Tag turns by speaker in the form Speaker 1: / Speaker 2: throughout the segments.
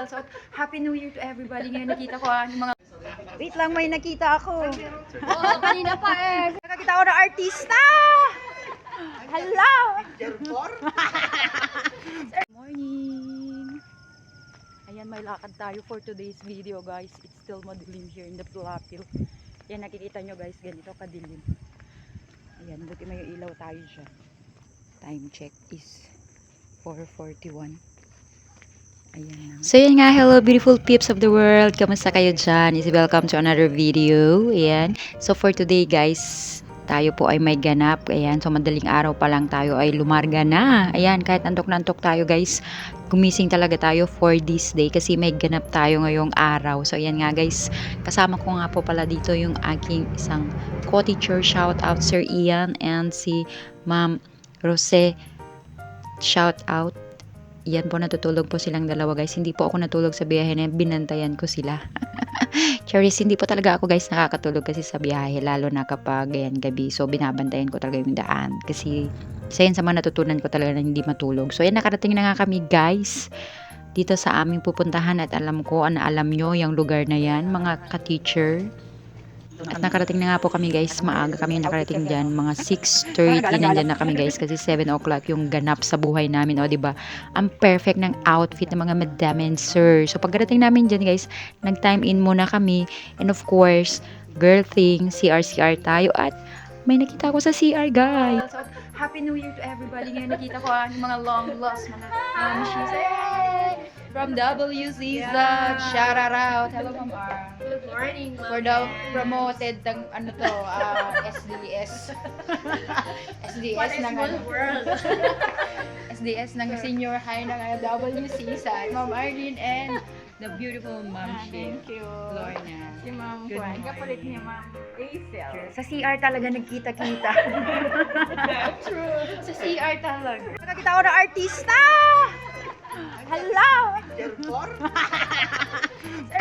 Speaker 1: Idol. So, Happy New Year to everybody. Ngayon nakita ko ah, yung mga... Wait lang, may nakita ako.
Speaker 2: Oo, kanina pa eh.
Speaker 1: Nakakita ko ng artista! Hello! Good morning! Ayan, may lakad tayo for today's video, guys. It's still madilim here in the Pilapil. Yan, nakikita nyo, guys, ganito kadilim. Ayan, buti may ilaw tayo siya. Time check is 4.41.
Speaker 3: So yun nga, hello beautiful peeps of the world. Kamusta kayo dyan? Is welcome to another video. Ayan. So for today guys, tayo po ay may ganap. Ayan. So madaling araw pa lang tayo ay lumarga na. Ayan. Kahit antok na antok tayo guys, gumising talaga tayo for this day kasi may ganap tayo ngayong araw. So ayan nga guys, kasama ko nga po pala dito yung aking isang co-teacher. Shout out Sir Ian and si Ma'am Rose. Shout out yan po natutulog po silang dalawa guys. Hindi po ako natulog sa biyahe na yan. binantayan ko sila. Charis, hindi po talaga ako guys nakakatulog kasi sa biyahe lalo na kapag ayan, gabi. So binabantayan ko talaga yung daan kasi isa yan sa mga natutunan ko talaga na hindi matulog. So yan nakarating na nga kami guys dito sa aming pupuntahan at alam ko, ano alam nyo yung lugar na yan mga ka-teacher. At nakarating na nga po kami guys, maaga kami nakarating dyan, mga 6.30 nandyan na kami guys kasi 7 o'clock yung ganap sa buhay namin, o ba? Ang perfect ng outfit ng mga madam and sir. So pagdating namin dyan guys, nag-time in muna kami and of course, girl thing, CR-CR tayo at may nakita ko sa CR guys.
Speaker 1: Happy New Year to everybody. Ngayon nakita ko ah, yung mga long lost mga um, shoes. Hey! From WC yeah. shout out. Hello, Ma'am R.
Speaker 2: Good morning,
Speaker 1: For the promoted ng ano to, ah, SDS. SDS ng ano,
Speaker 2: world?
Speaker 1: SDS ng senior high ng uh, WC sa Ma'am Arlene and the beautiful Ma'am
Speaker 2: Ah,
Speaker 1: Shin.
Speaker 2: thank you.
Speaker 1: Lorna.
Speaker 2: Si Ma'am
Speaker 1: Good
Speaker 2: Juan.
Speaker 1: morning.
Speaker 2: Kapalit niya, Ma'am Hazel.
Speaker 1: Sa CR talaga nagkita-kita.
Speaker 2: True.
Speaker 1: Sa CR talaga. Nakakita ko ng artista! Hello! Sir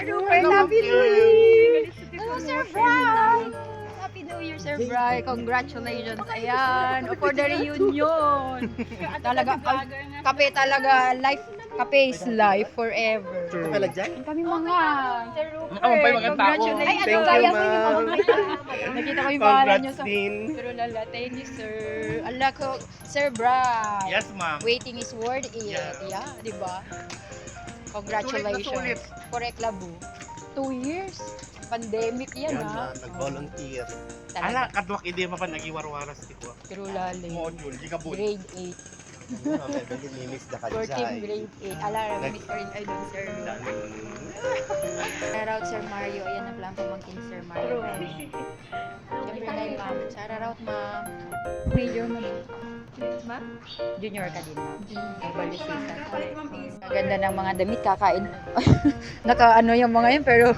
Speaker 1: Rupert, Happy New Year! Hello, Sir Bry! Happy New Year, Sir Bry! Congratulations! Ayan, for the reunion! Talaga, kape talaga, life, kape is life forever.
Speaker 4: Kapala dyan?
Speaker 1: Kami mga, Sir Rupert,
Speaker 4: Ako pa yung mga tao.
Speaker 1: congratulations! Ay, ano
Speaker 4: Thank you,
Speaker 1: kaya ko
Speaker 4: ma'am.
Speaker 1: Nakita ko yung pangalan nyo
Speaker 4: Congrats
Speaker 1: sa...
Speaker 4: din.
Speaker 1: Pero lala, thank you, sir. Ala ko, Sir Bry.
Speaker 4: Yes, ma'am.
Speaker 1: Waiting is worth it.
Speaker 4: Yeah.
Speaker 1: Yeah, di ba?
Speaker 4: Sulit
Speaker 1: Congratulations. Correct, Labu. Two years. Pandemic yan,
Speaker 4: Yan
Speaker 1: ha?
Speaker 4: na, nag-volunteer.
Speaker 1: Talaga.
Speaker 4: Ala, kadwak hindi pa pa nagiwarwaras ti ko.
Speaker 1: Pero lalim.
Speaker 4: Module, di ka.
Speaker 1: Grade 8.
Speaker 4: Okay, dali nimis da ka
Speaker 1: 14
Speaker 4: dyan.
Speaker 1: grade 8. Ala, miss ko rin ay doon, sir. Shout out, Sir Mario. Ayan na pala ang pamangkin, Sir Mario. Siyempre kay ma'am. Shout out, ma'am. Major mo din.
Speaker 2: Ma'am?
Speaker 1: Junior ka din, ma'am. Ang ganda ng mga damit, kakain. Naka ano yung mga yun, pero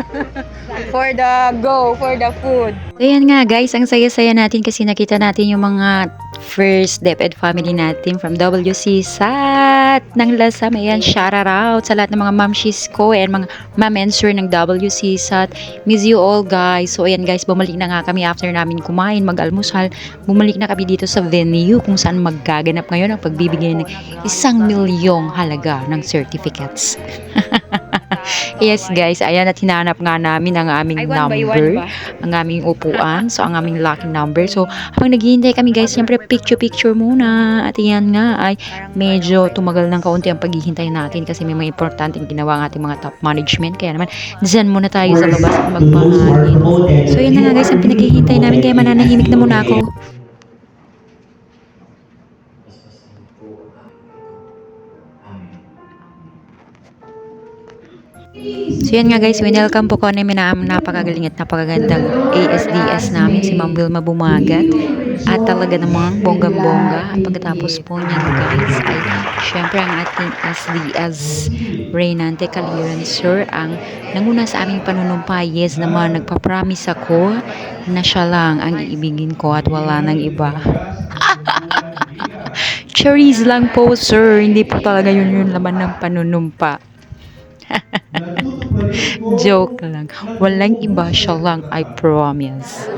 Speaker 1: for the go, for the food.
Speaker 3: So yan nga guys, ang saya-saya natin kasi nakita natin yung mga first DepEd family natin from WC SAT ng Lasam. Ayan, shout out sa lahat ng mga mamshis ko and mga sir ng WC SAT. Miss you all guys. So ayan guys, bumalik na nga kami after namin kumain, mag-almusal. Bumalik na kami dito sa venue kung saan maggaganap ngayon ang pagbibigay ng isang milyong halaga ng certificates. Yes guys, ayan at hinanap nga namin ang aming number ang aming upuan, so ang aming lucky number. So, habang naghihintay kami guys, siyempre picture-picture muna. At yan nga ay medyo tumagal ng kaunti ang paghihintay natin kasi may mga importanteng ginawa ang ating mga top management. Kaya naman, dyan muna tayo sa labas at magpanghain. So, yun na nga guys, ang pinaghihintay namin kaya mananahimik na muna ako. So yan nga guys, winelcome po ko namin na napakagaling at napakagandang ASDS namin, si Ma'am Wilma Bumagat. At talaga namang bonggang-bongga. At pagkatapos po niyan guys, ay syempre ang ating SDS Reynante Kaliran Sir ang nanguna sa aming panunumpa. Yes naman, nagpa-promise ako na siya lang ang iibigin ko at wala nang iba. Cherries lang po sir, hindi po talaga yun yung laman ng panunumpa. Joke lang. Walang iba siya lang, I promise.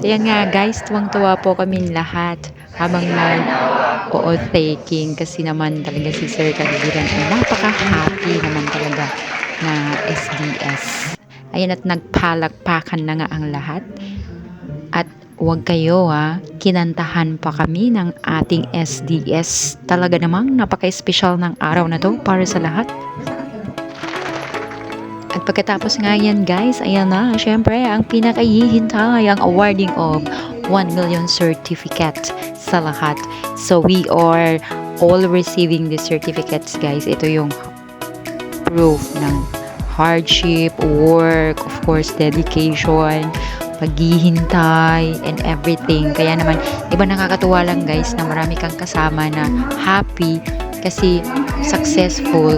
Speaker 3: So yan nga guys, tuwang-tuwa po kami lahat habang nag Oo, taking. Kasi naman talaga si Sir Kaligiran ay napaka-happy naman talaga na SDS. Ayan at nagpalakpakan na nga ang lahat. At huwag kayo ha, kinantahan pa kami ng ating SDS. Talaga namang napaka-espesyal ng araw na to para sa lahat. At pagkatapos nga yan guys, ayan na, syempre ang pinakahihintay ang awarding of 1 million certificate sa lahat. So we are all receiving the certificates guys. Ito yung proof ng hardship, work, of course, dedication, paghihintay, and everything. Kaya naman, iba nakakatuwa lang guys na marami kang kasama na happy kasi successful,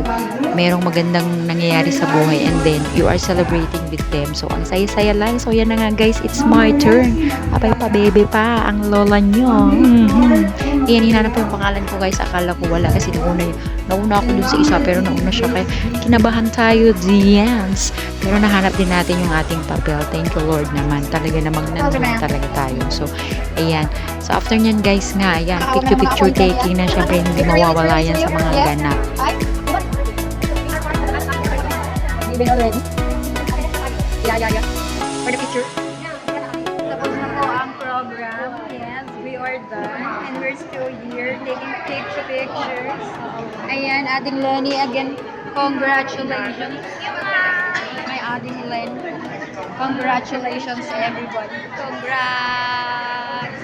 Speaker 3: merong magandang nangyayari sa buhay and then you are celebrating with them. So, ang saya-saya lang. So, yan na nga guys, it's my turn. Abay pa, baby pa, ang lola nyo. Mm-hmm. Yan, hinanap yung pangalan ko guys. Akala ko wala kasi nauna, nauna ako dun sa isa pero nauna siya kaya kinabahan tayo, Dians. Pero nahanap din natin yung ating papel. Thank you Lord naman. Talaga namang nandun talaga tayo. So, ayan. So, after nyan guys nga, ayan, picture-picture taking na syempre hindi mawawala yan sa mga ganap.
Speaker 1: Even already? Yeah, yeah, yeah. For the picture.
Speaker 2: Tapos na po ang program. Yes, we are done. And we're still here taking picture pictures. Ayan, ating Lenny again. Congratulations. My ating Len. Congratulations everybody. Congrats.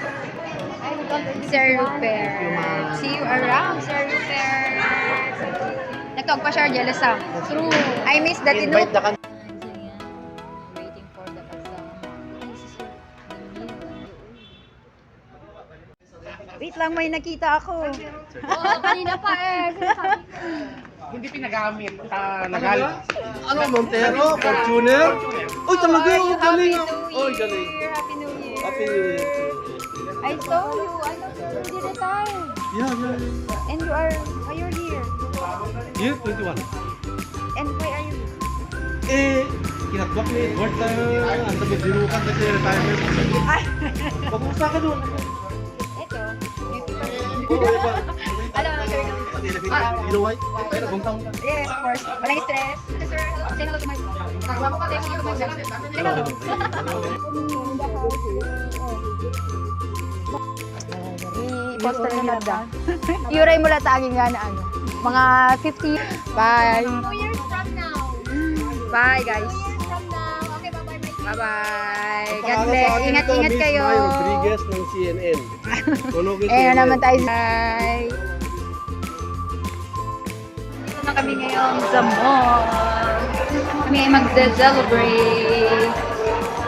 Speaker 2: Sir Rupert. See you around, Sir Rupert. Nagtawag pa siya, jealous ah. True. I miss that inu.
Speaker 4: Invite na ka.
Speaker 3: Waiting for the
Speaker 1: Wait lang, may nakita ako.
Speaker 2: Oo, kanina pa eh.
Speaker 4: Hindi pinagamit. Uh, nagalit.
Speaker 5: Ano, Montero? Fortuner? Uy, talaga! Uy, galing! Uy, galing!
Speaker 2: Happy New Year.
Speaker 5: Happy New Year!
Speaker 2: I saw you. I know you already retired.
Speaker 5: Yeah, yeah.
Speaker 2: And you are, why you're here?
Speaker 5: Year 21.
Speaker 2: And why are you
Speaker 5: Eh, kinatwak ni Edward sa ang dami dinukan kasi retirement. Pag-usa ka doon.
Speaker 2: Ito.
Speaker 5: Oo, iba.
Speaker 2: Alam mo, sir.
Speaker 5: Inuway? Pero kung taon ka.
Speaker 2: Yes, of course. Walang stress. Sir, say hello to my Nagawa ko thank you to my Say hello.
Speaker 1: I-poster na nada. Yuray mo lang taging nga na ano. Mga 50. Bye.
Speaker 2: Two years from now.
Speaker 1: Bye, guys.
Speaker 2: Two years from now. Okay, bye-bye, my
Speaker 1: Bye-bye. God bless. Ingat-ingat
Speaker 5: ito,
Speaker 1: kayo.
Speaker 5: Miss Rodriguez ng CNN.
Speaker 1: Eh, naman tayo. Bye. Dito na kami ngayon sa mall. Kami ay magde-celebrate.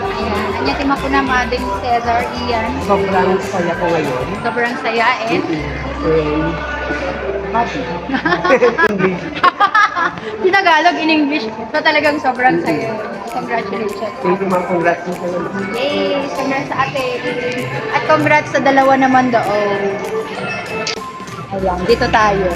Speaker 1: Ayan. Anya tima po na mading Cesar Ian.
Speaker 4: Sobrang saya ko ngayon.
Speaker 1: Sobrang saya and Tinagalog in English. So talagang sobrang saya. Congratulations.
Speaker 4: Thank you ma'am. Congrats.
Speaker 1: Yay! Congrats sa ate. At congrats sa dalawa naman doon. Ayan, dito tayo.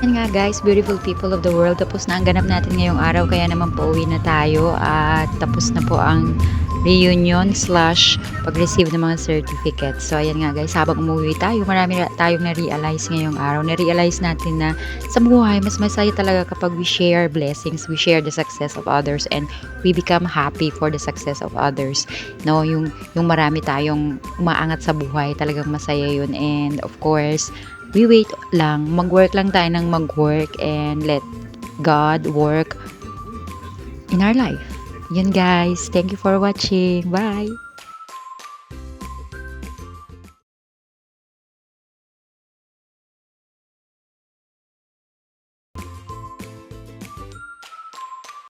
Speaker 3: Yan nga guys, beautiful people of the world. Tapos na ang ganap natin ngayong araw kaya naman pauwi na tayo at tapos na po ang reunion slash pag-receive ng mga certificates. So ayan nga guys, habang umuwi tayo, marami tayong na-realize ngayong araw. Na-realize natin na sa buhay, mas masaya talaga kapag we share blessings, we share the success of others and we become happy for the success of others. No, yung yung marami tayong umaangat sa buhay, talagang masaya yun. And of course, we wait lang, mag-work lang tayo ng mag-work and let God work in our life. Yun guys, thank you for watching. Bye!